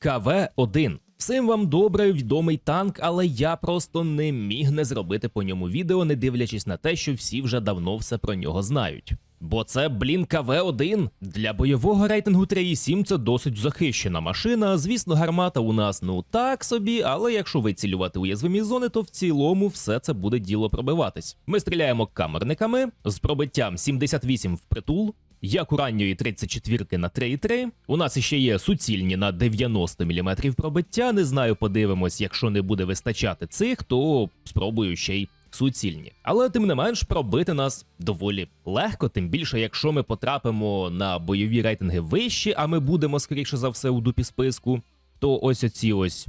КВ-1. Всім вам добре відомий танк, але я просто не міг не зробити по ньому відео, не дивлячись на те, що всі вже давно все про нього знають. Бо це, блін, КВ-1. Для бойового рейтингу 3.7 це досить захищена машина. Звісно, гармата у нас ну так собі, але якщо вицілювати уязвимі зони, то в цілому все це буде діло пробиватись. Ми стріляємо камерниками з пробиттям 78 в притул. Як у ранньої 34 на 3,3. У нас іще є суцільні на 90 мм пробиття. Не знаю, подивимось, якщо не буде вистачати цих, то спробую ще й суцільні. Але тим не менш пробити нас доволі легко, тим більше, якщо ми потрапимо на бойові рейтинги вищі, а ми будемо скоріше за все у дупі списку, то ось оці ось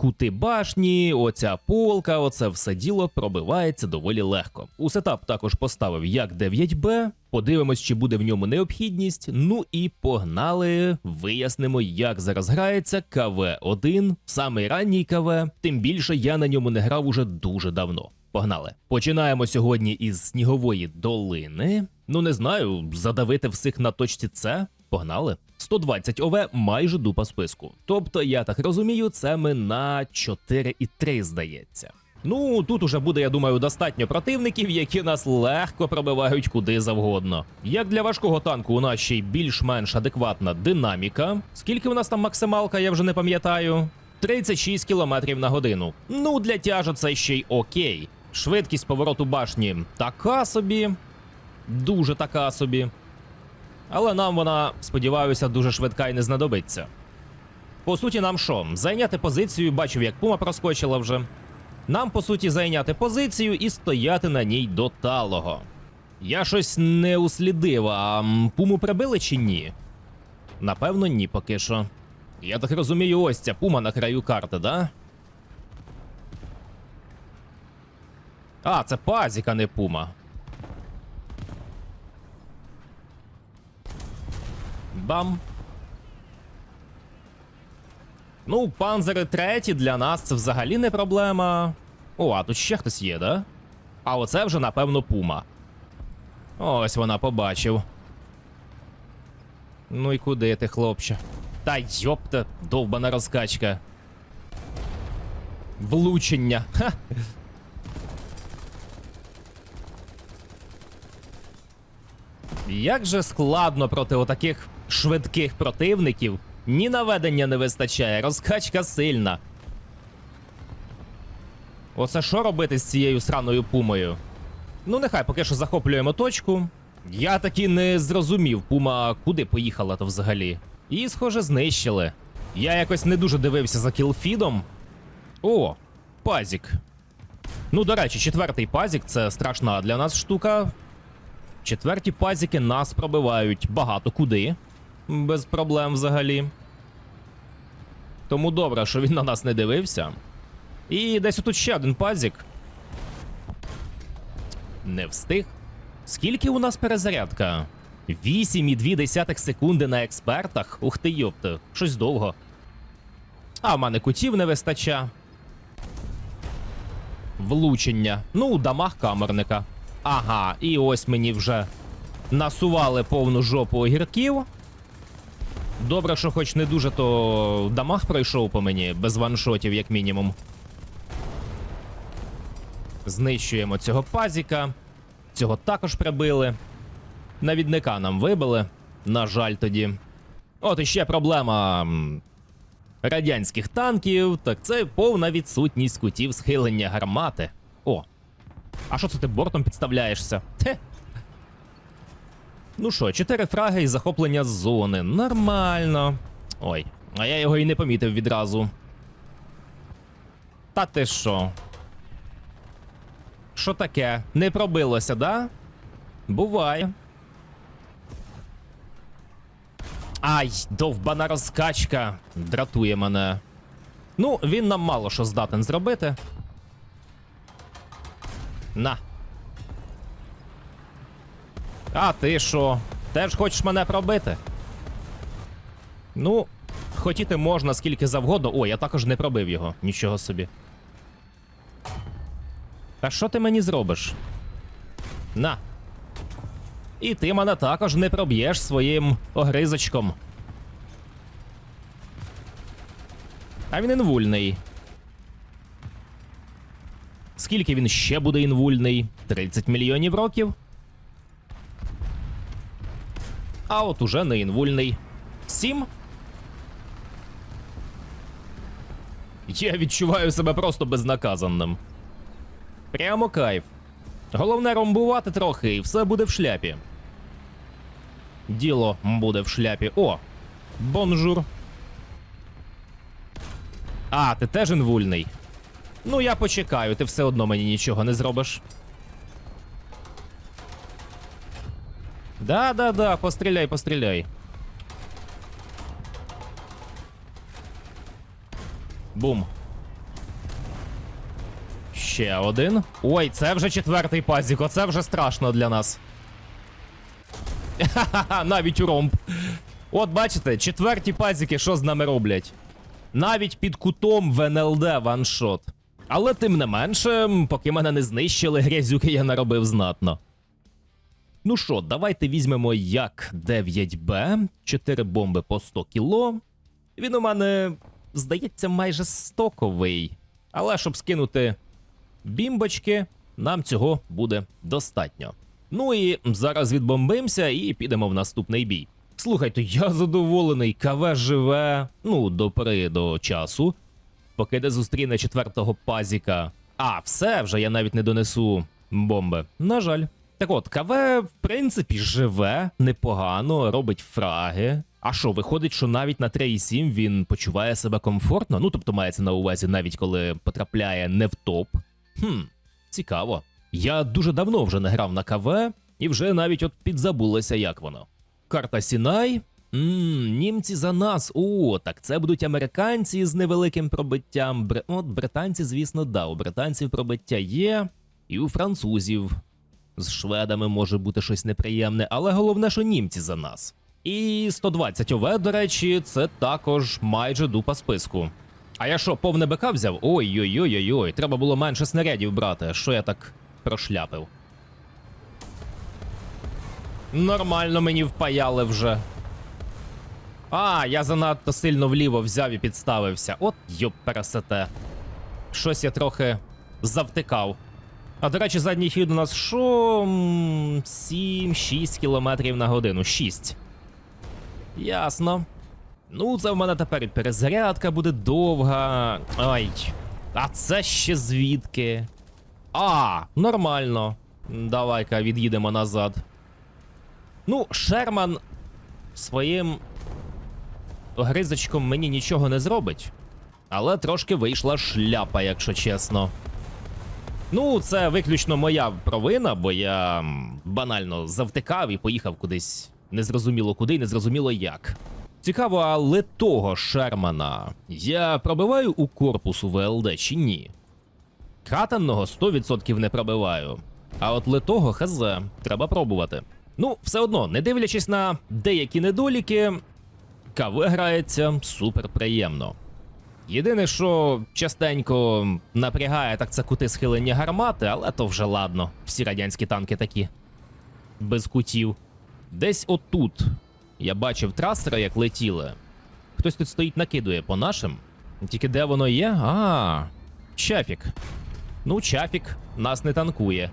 кути башні, оця полка, оце все діло пробивається доволі легко. У сетап також поставив як 9Б. Подивимось, чи буде в ньому необхідність. Ну і погнали. Вияснимо, як зараз грається КВ-1, самий ранній КВ. Тим більше я на ньому не грав уже дуже давно. Погнали. Починаємо сьогодні із снігової долини. Ну не знаю, задавити всіх на точці С. Погнали. 120 ОВ майже дупа списку. Тобто, я так розумію, це ми на 4,3 здається. Ну, тут уже буде, я думаю, достатньо противників, які нас легко пробивають куди завгодно. Як для важкого танку, у нас ще й більш-менш адекватна динаміка. Скільки у нас там максималка, я вже не пам'ятаю. 36 км на годину. Ну, для тяжа це ще й окей. Швидкість повороту башні така собі. Дуже така собі. Але нам вона, сподіваюся, дуже швидка і не знадобиться. По суті, нам що? Зайняти позицію, бачив, як пума проскочила вже. Нам, по суті, зайняти позицію і стояти на ній до талого. Я щось не услідив, а пуму прибили чи ні? Напевно, ні, поки що. Я так розумію, ось ця пума на краю карти, да? А, це пазік, а не пума. Бам. Ну, панзери треті для нас це взагалі не проблема. О, а тут ще хтось є, да? А оце вже, напевно, пума. Ось вона побачив. Ну і куди ти, хлопче? Та йопта, довбана розкачка. Влучення. Ха. Як же складно проти отаких швидких противників. Ні наведення не вистачає, розкачка сильна. Оце що робити з цією сраною пумою? Ну, нехай поки що захоплюємо точку. Я таки не зрозумів, пума куди поїхала то взагалі. Її, схоже, знищили. Я якось не дуже дивився за кілфідом. О, пазік. Ну, до речі, четвертий пазік це страшна для нас штука. Четверті пазіки нас пробивають багато куди. Без проблем взагалі. Тому добре, що він на нас не дивився. І десь тут ще один пазік. Не встиг. Скільки у нас перезарядка? 8,2 секунди на експертах. Ух ти йопта, щось довго. А в мене кутів не вистача. Влучення. Ну, у дамаг камерника. Ага, і ось мені вже насували повну жопу огірків. Добре, що хоч не дуже то дамаг пройшов по мені, без ваншотів, як мінімум. Знищуємо цього пазіка. Цього також прибили. Навідника нам вибили. На жаль, тоді. От іще проблема радянських танків. Так це повна відсутність кутів схилення гармати. О, а що це ти бортом підставляєшся? Хе. Ну що, чотири фраги і захоплення зони. Нормально. Ой, а я його і не помітив відразу. Та ти що? Що таке? Не пробилося, да? Буває. Ай, довбана розкачка. Дратує мене. Ну, він нам мало що здатен зробити. На. А ти що? Теж хочеш мене пробити? Ну, хотіти можна скільки завгодно. О, я також не пробив його. Нічого собі. А що ти мені зробиш? На. І ти мене також не проб'єш своїм огризочком. А він інвульний. Скільки він ще буде інвульний? 30 мільйонів років. А от уже не інвульний. 7? Я відчуваю себе просто безнаказаним. Прямо кайф. Головне ромбувати трохи, і все буде в шляпі. Діло буде в шляпі. О! Бонжур. А, ти теж інвульний. Ну, я почекаю, ти все одно мені нічого не зробиш. Да, да, да, постріляй, постріляй. Бум. Ще один. Ой, це вже четвертий пазік, оце вже страшно для нас. Ха-ха-ха, навіть у ромб. От бачите, четверті пазіки, що з нами роблять? Навіть під кутом в НЛД ваншот. Але тим не менше, поки мене не знищили, грязюки я наробив знатно. Ну що, давайте візьмемо як 9Б, 4 бомби по 100 кіло. Він у мене, здається, майже стоковий. Але щоб скинути бімбочки, нам цього буде достатньо. Ну і зараз відбомбимося і підемо в наступний бій. Слухайте, я задоволений, КВ живе, ну, до пори до часу. Поки не зустріне четвертого пазіка. А, все, вже я навіть не донесу бомби. На жаль. Так от, КВ, в принципі, живе непогано, робить фраги. А що, виходить, що навіть на 3,7 він почуває себе комфортно? Ну, тобто мається на увазі, навіть коли потрапляє не в топ. Хм, цікаво. Я дуже давно вже не грав на КВ, і вже навіть от підзабулося, як воно. Карта Сінай. Ммм, німці за нас. О, так це будуть американці з невеликим пробиттям. Бр... От британці, звісно, да, у британців пробиття є, і у французів. З шведами може бути щось неприємне, але головне, що німці за нас. І 120 ОВ, до речі, це також майже дупа списку. А я що, повне БК взяв? Ой-ой-ой-ой-ой, треба було менше снарядів брати. Що я так прошляпив? Нормально мені впаяли вже. А, я занадто сильно вліво взяв і підставився. От йоп пересете. Щось я трохи завтикав. А до речі, задній хід у нас що? 7-6 км на годину. 6. Ясно. Ну, це в мене тепер перезарядка буде довга. Ай. А це ще звідки? А, нормально. Давай-ка від'їдемо назад. Ну, Шерман своїм гризочком мені нічого не зробить. Але трошки вийшла шляпа, якщо чесно. Ну, це виключно моя провина, бо я банально завтикав і поїхав кудись незрозуміло куди, і незрозуміло як. Цікаво, але того Шермана я пробиваю у корпус у ВЛД чи ні? Катанного 100% не пробиваю. А от литого хз, треба пробувати. Ну, все одно, не дивлячись на деякі недоліки, КВ грається супер приємно. Єдине, що частенько напрягає, так це кути схилення гармати, але то вже ладно. Всі радянські танки такі. Без кутів. Десь отут я бачив трасера, як летіли. Хтось тут стоїть, накидує по нашим. Тільки де воно є? А, чафік. Ну, чафік нас не танкує.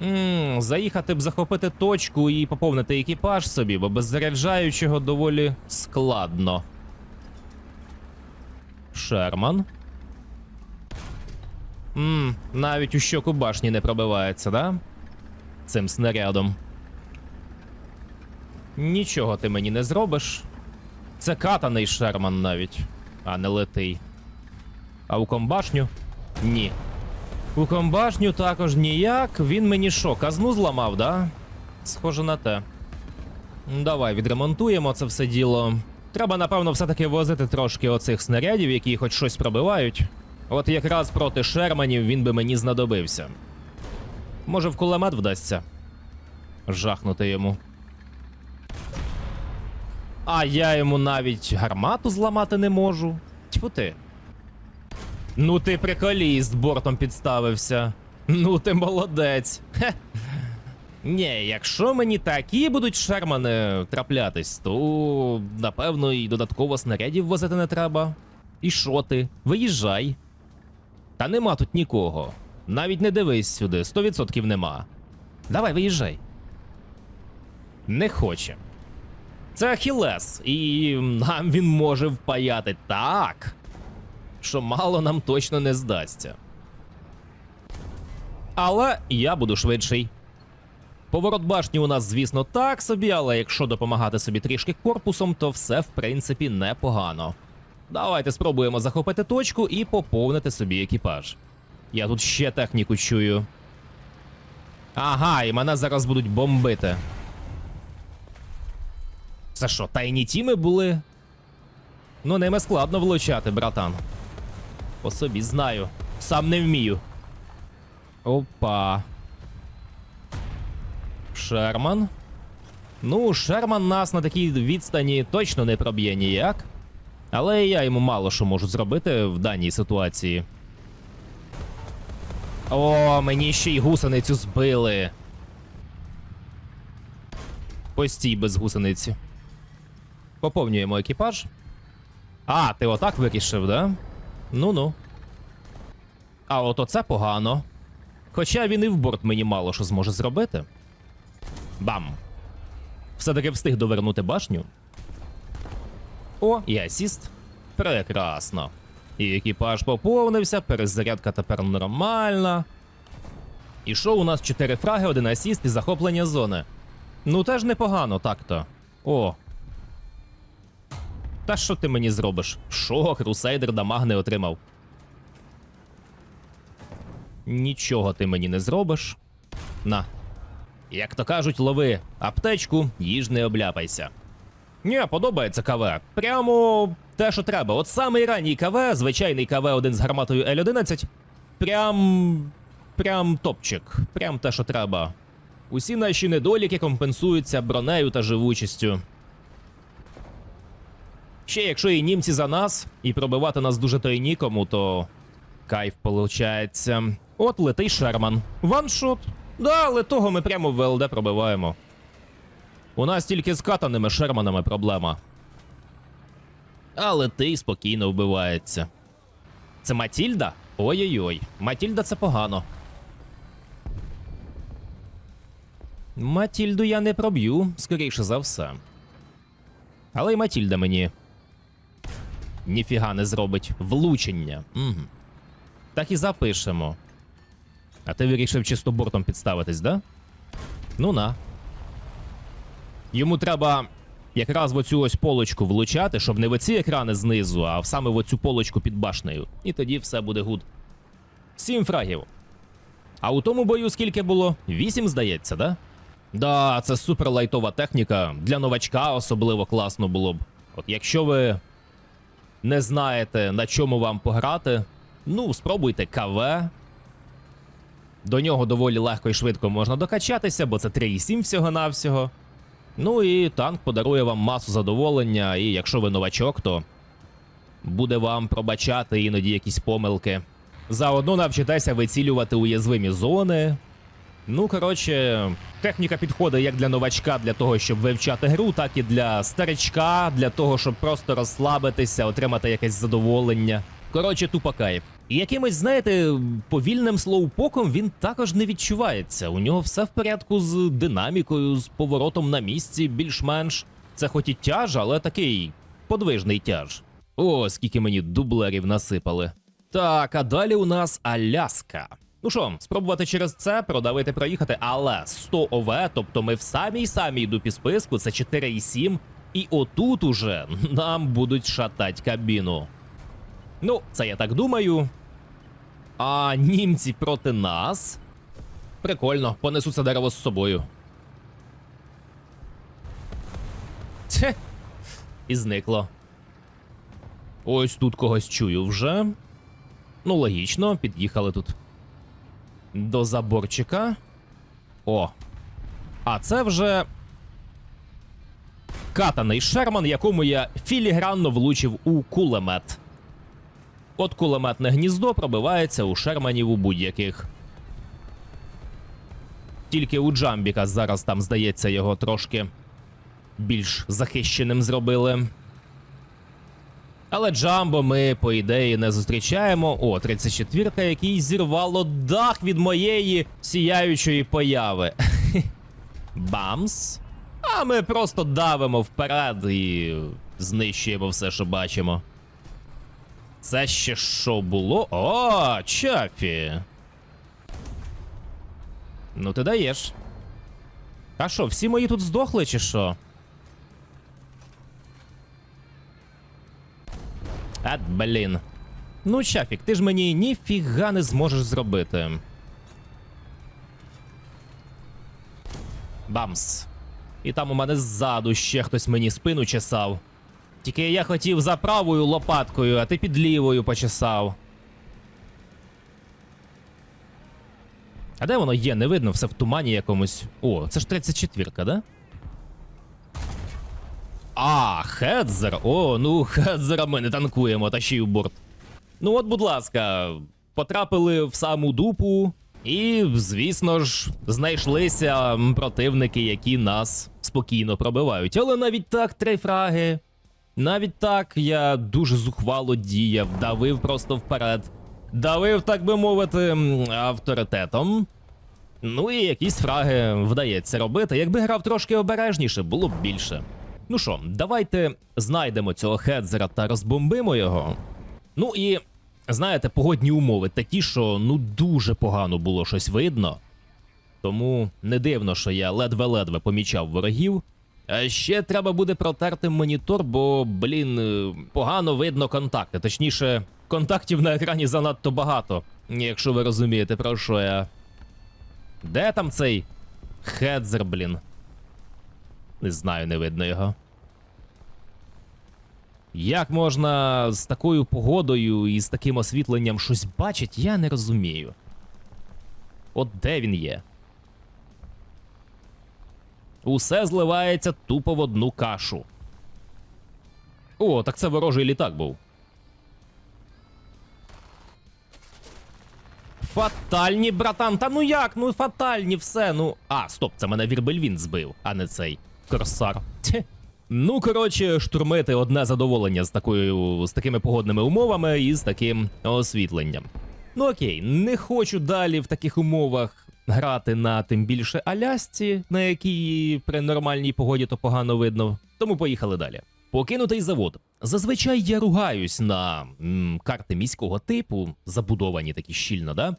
Ммм, заїхати б захопити точку і поповнити екіпаж собі, бо без заряджаючого доволі складно. Шерман. Ммм, навіть у щоку башні не пробивається, да? Цим снарядом. Нічого ти мені не зробиш. Це катаний Шерман навіть, а не летий. А у комбашню? Ні. У комбашню також ніяк. Він мені що, казну зламав, да? Схоже на те. Давай відремонтуємо це все діло. Треба, напевно, все-таки возити трошки оцих снарядів, які хоч щось пробивають. От якраз проти Шерманів він би мені знадобився. Може, в кулемет вдасться жахнути йому. А я йому навіть гармату зламати не можу. Тьфу ти. Ну ти приколіст бортом підставився. Ну ти молодець. Хе. Ні, якщо мені такі будуть шермани траплятись, то напевно і додатково снарядів возити не треба. І що ти? Виїжджай. Та нема тут нікого. Навіть не дивись сюди, 100% нема. Давай, виїжджай. Не хоче. Це Ахілес, і нам він може впаяти так, що мало нам точно не здасться. Але я буду швидший. Поворот башні у нас, звісно, так собі, але якщо допомагати собі трішки корпусом, то все в принципі непогано. Давайте спробуємо захопити точку і поповнити собі екіпаж. Я тут ще техніку чую. Ага, і мене зараз будуть бомбити. Це що, тайні тіми були? Ну, ними складно влучати, братан. По собі знаю. Сам не вмію. Опа. Шерман. Ну, Шерман нас на такій відстані точно не проб'є ніяк. Але я йому мало що можу зробити в даній ситуації. О, мені ще й гусеницю збили. Постій без гусениці. Поповнюємо екіпаж. А, ти отак вирішив, да? Ну-ну. А от оце погано. Хоча він і в борт мені мало що зможе зробити. Бам! Все-таки встиг довернути башню. О, і асіст. Прекрасно. І екіпаж поповнився, перезарядка тепер нормальна. І що у нас 4 фраги, один асіст і захоплення зони. Ну теж непогано так-то. О. Та що ти мені зробиш? Що, Крусейдер дамаг не отримав? Нічого ти мені не зробиш. На. Як то кажуть, лови аптечку, їж не обляпайся. Ні, подобається КВ. Прямо те, що треба. От самий ранній КВ, звичайний КВ 1 з гарматою L11. Прям. Прям топчик. Прям те, що треба. Усі наші недоліки компенсуються бронею та живучістю. Ще якщо і німці за нас, і пробивати нас дуже то й нікому, то кайф получається. От летий Шерман. Ваншот. Да, але того ми прямо в ВЛД пробиваємо. У нас тільки з катаними Шерманами проблема. Але ти спокійно вбивається. Це Матільда? Ой-ой-ой. Матільда це погано. Матільду я не проб'ю, скоріше за все. Але й Матільда мені. Ніфіга не зробить влучення. Угу. Так і запишемо. А ти вирішив чисто бортом підставитись, да? Ну на. Йому треба якраз в оцю ось полочку влучати, щоб не в оці екрани знизу, а саме в оцю полочку під башнею. І тоді все буде гуд. Сім фрагів. А у тому бою скільки було? Вісім, здається, да? Да, це супер лайтова техніка. Для новачка особливо класно було б. От якщо ви не знаєте, на чому вам пограти, ну, спробуйте КВ. До нього доволі легко і швидко можна докачатися, бо це 3,7 всього-навсього. Ну і танк подарує вам масу задоволення, і якщо ви новачок, то буде вам пробачати іноді якісь помилки. Заодно навчитеся вицілювати уязвимі зони. Ну, коротше, техніка підходить як для новачка для того, щоб вивчати гру, так і для старичка, для того, щоб просто розслабитися, отримати якесь задоволення. Коротше, тупо кайф. І якимось, знаєте, повільним слоупоком він також не відчувається. У нього все в порядку з динамікою, з поворотом на місці, більш-менш. Це хоч і тяж, але такий подвижний тяж. О, скільки мені дублерів насипали. Так, а далі у нас Аляска. Ну що, спробувати через це продавити проїхати, але 100 ОВ, тобто ми в самій самій дупі списку, це 4,7, і отут уже нам будуть шатать кабіну. Ну, це я так думаю. А німці проти нас. Прикольно, понесу це дерево з собою. Тьхе. І зникло. Ось тут когось чую вже. Ну, логічно, під'їхали тут. До заборчика. О. А це вже. Катаний Шерман, якому я філігранно влучив у кулемет. От кулеметне гніздо пробивається у Шерманів у будь-яких. Тільки у Джамбіка зараз там, здається, його трошки більш захищеним зробили. Але Джамбо ми, по ідеї, не зустрічаємо. О, 34-ка, який зірвало дах від моєї сіяючої появи. Бамс. А ми просто давимо вперед і знищуємо все, що бачимо. Це ще що було? О, Чафі. Ну ти даєш. А що, всі мої тут здохли, чи що? А, блін. Ну, Чафік, ти ж мені ніфіга не зможеш зробити. Бамс. І там у мене ззаду ще хтось мені спину чесав. Тільки я хотів за правою лопаткою, а ти під лівою почесав. А де воно є? Не видно, все в тумані якомусь. О, це ж 34-ка, да? А, Хедзер. О, ну Хедзера ми не танкуємо, та ще й у борт. Ну от, будь ласка, потрапили в саму дупу, і, звісно ж, знайшлися противники, які нас спокійно пробивають. Але навіть так, три фраги. Навіть так я дуже зухвало діяв, давив просто вперед. Давив, так би мовити, авторитетом. Ну і якісь фраги вдається робити. Якби грав трошки обережніше, було б більше. Ну що, давайте знайдемо цього хедзера та розбомбимо його. Ну і знаєте, погодні умови такі, що ну дуже погано було щось видно. Тому не дивно, що я ледве-ледве помічав ворогів. А ще треба буде протерти монітор, бо, блін, е, погано видно контакти. Точніше, контактів на екрані занадто багато, якщо ви розумієте, про що я. Де там цей хедзер, блін? Не знаю, не видно його. Як можна з такою погодою і з таким освітленням щось бачить, я не розумію. От де він є? Усе зливається тупо в одну кашу. О, так це ворожий літак був. Фатальні, братан. Та ну як? Ну фатальні все. Ну. А, стоп, це мене Вірбельвін збив, а не цей корсар. Тьхе. Ну, коротше, штурмити одне задоволення з такою з такими погодними умовами і з таким освітленням. Ну окей, не хочу далі в таких умовах грати на тим більше Алясці, на якій при нормальній погоді то погано видно. Тому поїхали далі. Покинутий завод. Зазвичай я ругаюсь на м, карти міського типу, забудовані такі щільно, да?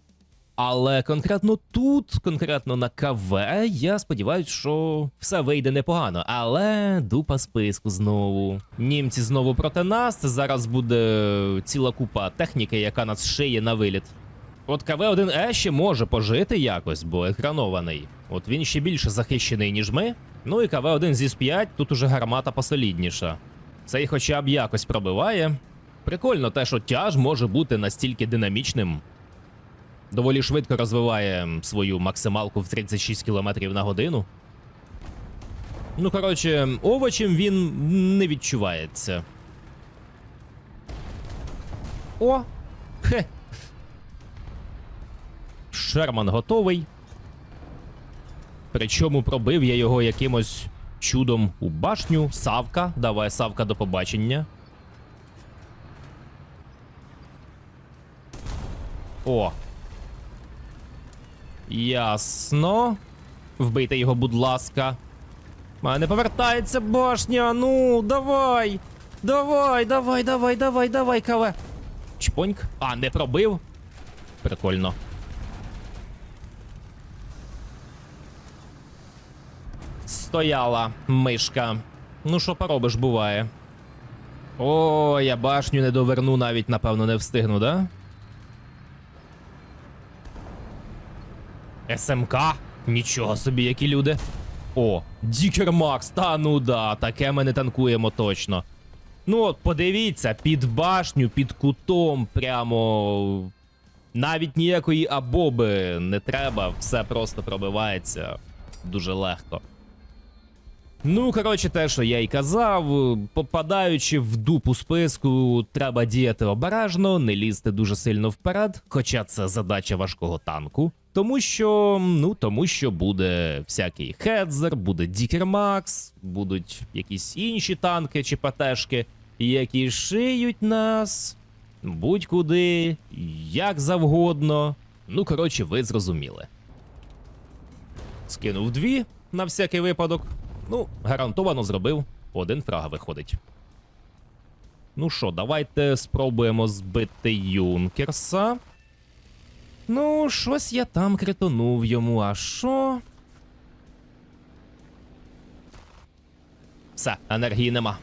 Але конкретно тут, конкретно на КВ, я сподіваюся, що все вийде непогано. Але дупа списку знову. Німці знову проти нас. Зараз буде ціла купа техніки, яка нас шиє на виліт. От КВ-1Е ще може пожити якось, бо екранований. От він ще більше захищений, ніж ми. Ну і КВ-1 зі 5 тут уже гармата посолідніша. Цей хоча б якось пробиває. Прикольно те, що тяж може бути настільки динамічним. Доволі швидко розвиває свою максималку в 36 км на годину. Ну, коротше, овочем він не відчувається. О! Хе. Шерман готовий. Причому пробив я його якимось чудом у башню. Савка. Давай, Савка, до побачення. О. Ясно. Вбийте його, будь ласка. А не повертається башня. Ну, давай. Давай, давай, давай, давай, давай, каве. Чпоньк. А, не пробив. Прикольно. Стояла мишка. Ну, що поробиш, буває. О, я башню не доверну, навіть, напевно, не встигну, да? СМК? Нічого собі, які люди. О, Дікер Макс, та ну да, таке ми не танкуємо точно. Ну от подивіться, під башню, під кутом, прямо. Навіть ніякої абоби не треба, все просто пробивається дуже легко. Ну, коротше, те, що я й казав, попадаючи в дупу списку, треба діяти обережно, не лізти дуже сильно вперед, хоча це задача важкого танку. Тому що, ну, тому що буде всякий Хедзер, буде Дікер Макс, будуть якісь інші танки чи ПТшки. які шиють нас будь-куди, як завгодно. Ну, коротше, ви зрозуміли. Скинув дві на всякий випадок. Ну, гарантовано зробив. Один фрага виходить. Ну що, давайте спробуємо збити Юнкерса. Ну, щось я там критонув йому, а що? Все, енергії нема.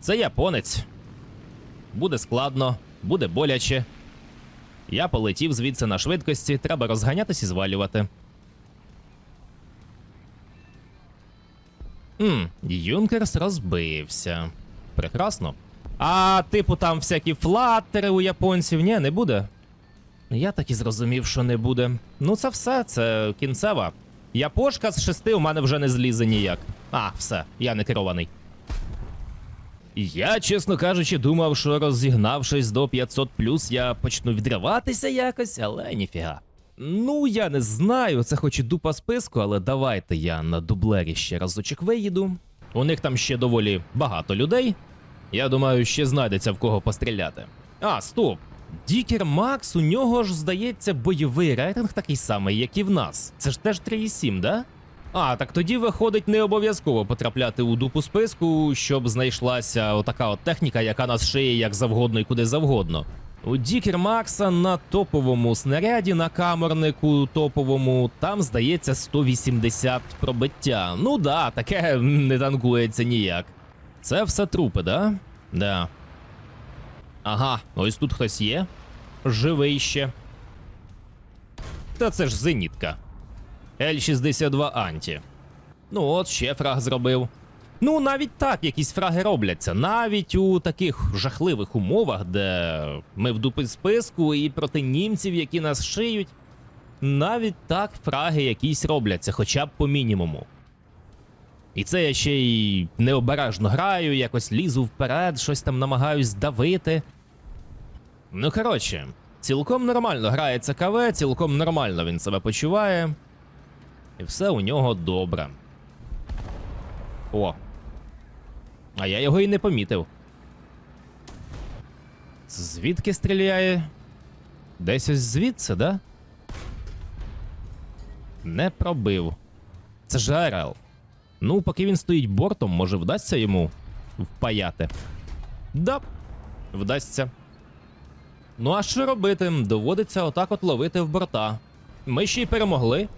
Це японець. Буде складно, буде боляче. Я полетів звідси на швидкості, треба розганятись і звалювати. Мм, Юнкерс розбився. Прекрасно. А, типу, там всякі флаттери у японців, ні, не буде. Я так і зрозумів, що не буде. Ну, це все, це кінцева. Япошка з шести у мене вже не злізе ніяк. А, все, я не керований. Я, чесно кажучи, думав, що розігнавшись до 500 я почну відриватися якось, але ніфіга. Ну, я не знаю, це хоч і дупа списку, але давайте я на дублері ще разочок виїду. У них там ще доволі багато людей. Я думаю, ще знайдеться в кого постріляти. А, стоп! Дікер Макс, у нього ж, здається, бойовий рейтинг такий самий, як і в нас. Це ж теж 3,7, да? А, так тоді виходить не обов'язково потрапляти у дупу списку, щоб знайшлася отака от техніка, яка нас шиє як завгодно і куди завгодно. Дікер Макса на топовому снаряді на камернику топовому, там здається 180 пробиття. Ну да, таке не танкується ніяк. Це все трупи, да? Да. Ага, ось тут хтось є. Живий ще. Та це ж зенітка. L62 Анті. Ну от ще фраг зробив. Ну, навіть так якісь фраги робляться. Навіть у таких жахливих умовах, де ми в дупі списку і проти німців, які нас шиють. Навіть так фраги якісь робляться, хоча б по мінімуму. І це я ще й необережно граю, якось лізу вперед, щось там намагаюсь давити. Ну, коротше, цілком нормально грається КВ, цілком нормально він себе почуває. І все у нього добре. О. А я його і не помітив. Звідки стріляє? Десь ось звідси, да? Не пробив. Це ж АРЛ. Ну, поки він стоїть бортом, може вдасться йому впаяти. Да, вдасться. Ну а що робити? Доводиться отак от ловити в борта. Ми ще й перемогли.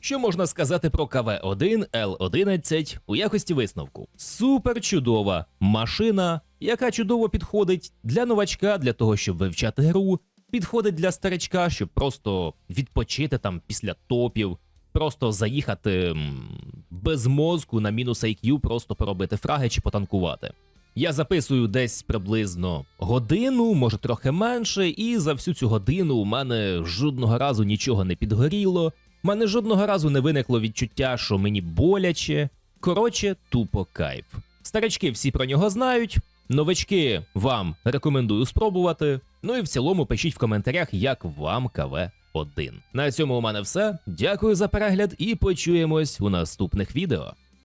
Що можна сказати про КВ-1 Л11 у якості висновку? Супер чудова машина, яка чудово підходить для новачка, для того, щоб вивчати гру, підходить для старичка, щоб просто відпочити там після топів, просто заїхати без мозку на мінус IQ, просто поробити фраги чи потанкувати. Я записую десь приблизно годину, може трохи менше, і за всю цю годину у мене жодного разу нічого не підгоріло. У мене жодного разу не виникло відчуття, що мені боляче. Коротше, тупо кайф. Старички всі про нього знають. Новачки вам рекомендую спробувати. Ну і в цілому пишіть в коментарях, як вам КВ-1. На цьому у мене все. Дякую за перегляд і почуємось у наступних відео.